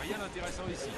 rien d'intéressant ici.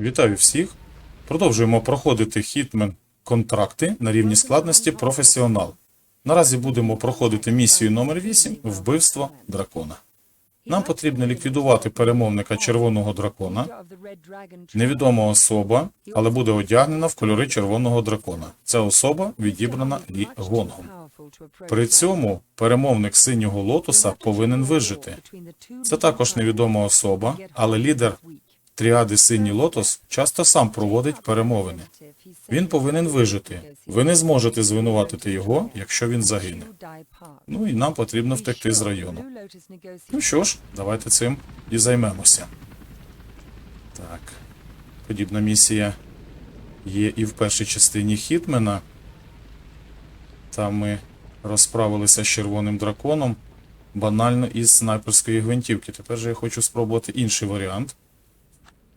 Вітаю всіх! Продовжуємо проходити хітмен контракти на рівні складності професіонал. Наразі будемо проходити місію номер 8 вбивство дракона. Нам потрібно ліквідувати перемовника червоного дракона. Невідома особа, але буде одягнена в кольори червоного дракона. Ця особа відібрана Лі Гонгом. При цьому перемовник синього лотоса повинен вижити. Це також невідома особа, але лідер тріади Синій Лотос часто сам проводить перемовини. Він повинен вижити. Ви не зможете звинуватити його, якщо він загине. Ну і нам потрібно втекти з району. Ну що ж, давайте цим і займемося. Так. Подібна місія є і в першій частині Хітмена. Там ми розправилися з червоним драконом банально із снайперської гвинтівки. Тепер же я хочу спробувати інший варіант.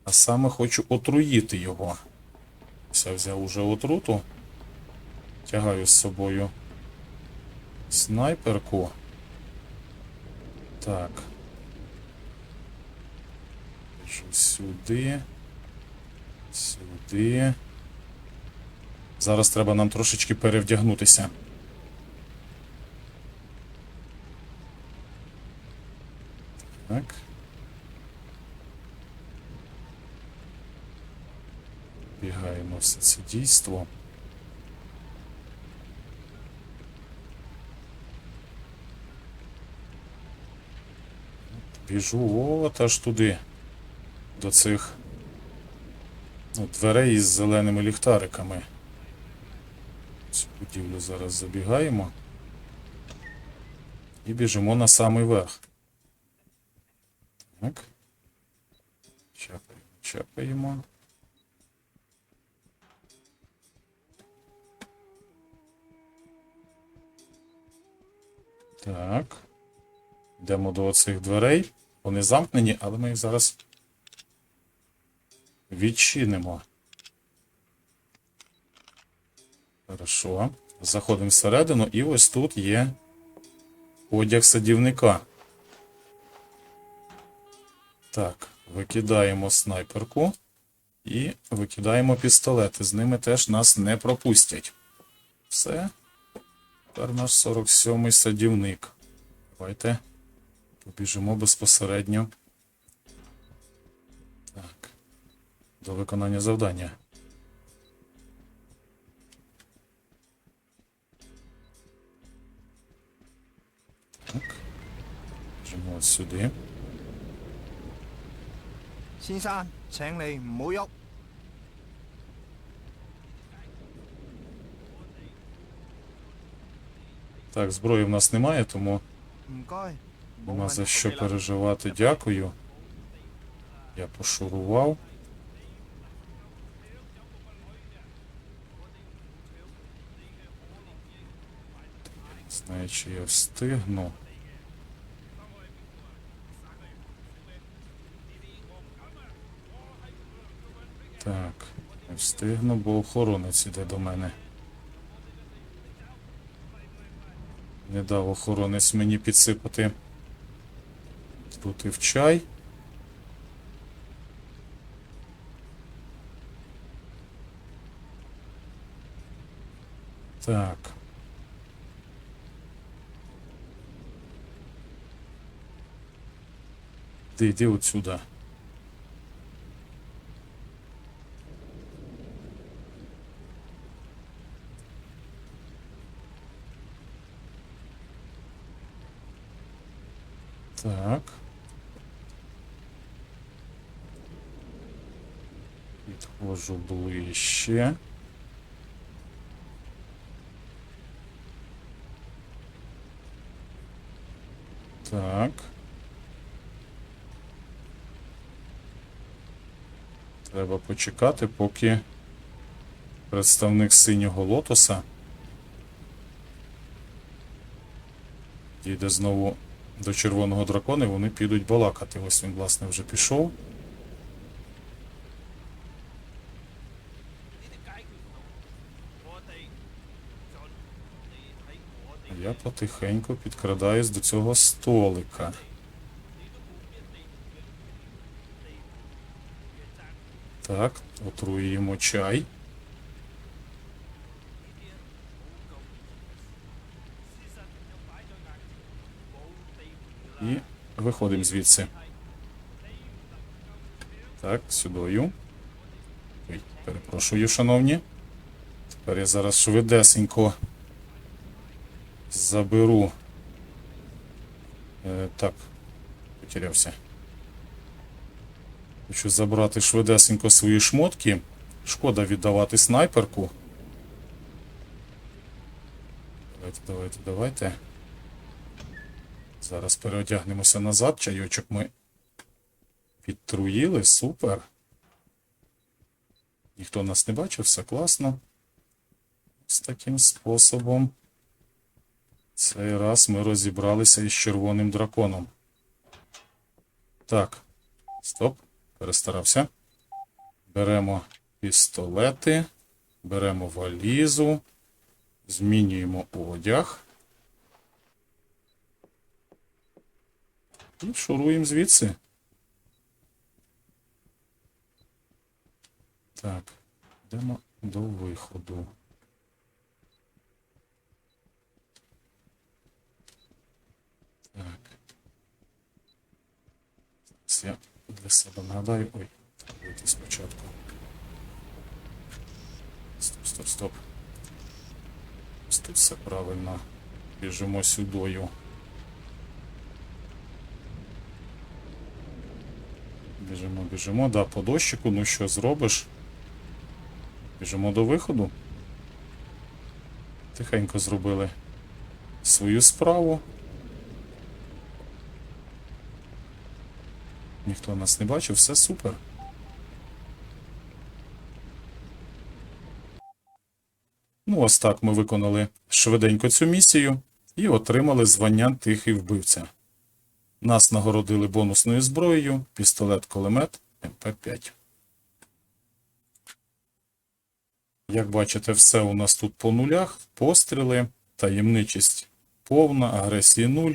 А саме хочу отруїти його. Все, взяв уже отруту. Тягаю з собою снайперку. Так. Сюди. Сюди. Зараз треба нам трошечки перевдягнутися. Так. Все це дійство. Біжу от аж туди. До цих ну, дверей із зеленими ліхтариками. Цю будівлю зараз забігаємо. І біжимо на самий верх. Так. Чапаємо, чапаємо. Так. Йдемо до оцих дверей. Вони замкнені, але ми їх зараз відчинимо. Хорошо. Заходимо всередину, і ось тут є одяг садівника. Так, викидаємо снайперку і викидаємо пістолети. З ними теж нас не пропустять. Все. Тепер наш 47-й садівник. Давайте побіжимо безпосередньо. Так. До виконання завдання. Так. Біжимо ось сюди. 先生，请你唔好喐。 Так, зброї в нас немає, тому нема за що переживати. Дякую. Я пошурував. Знаю, чи я встигну. Так, не встигну, бо охоронець іде до мене. Не дав охоронець мені підсипати трути в чай. Так. Ти йди отсюда. Так. Підходжу ближче. Так. Треба почекати, поки представник синього лотоса дійде знову до червоного дракона, і вони підуть балакати. Ось він, власне, вже пішов. Я потихеньку підкрадаюсь до цього столика. Так, отруюємо чай. І виходимо звідси. Так, сюдою. Перепрошую, шановні. Тепер я зараз швидесенько заберу. Е, так, потерявся. Хочу забрати швидесенько свої шмотки. Шкода віддавати снайперку. Давайте, давайте, давайте. Зараз переодягнемося назад. Чайочок ми підтруїли. Супер. Ніхто нас не бачив, все класно. З таким способом. Цей раз ми розібралися із червоним драконом. Так. Стоп. Перестарався. Беремо пістолети, беремо валізу, змінюємо одяг. І шуруємо звідси. Так, йдемо до виходу. Так. Зараз я для себе нагадаю. Ой, вийти спочатку. Стоп, стоп, стоп. Ось все правильно. Біжимо сюдою. Біжимо, біжимо. Да, по дощику, ну що зробиш? Біжимо до виходу. Тихенько зробили свою справу. Ніхто нас не бачив, все супер. Ну, ось так ми виконали швиденько цю місію і отримали звання тихий вбивця. Нас нагородили бонусною зброєю, пістолет-кулемет МП5. Як бачите, все у нас тут по нулях, постріли, таємничість повна, агресії 0,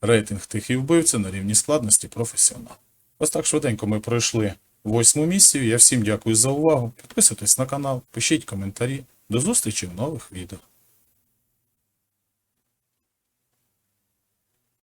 рейтинг тихий вбивця на рівні складності професіонал. Ось так швиденько ми пройшли восьму місію. Я всім дякую за увагу. Підписуйтесь на канал, пишіть коментарі. До зустрічі в нових відео.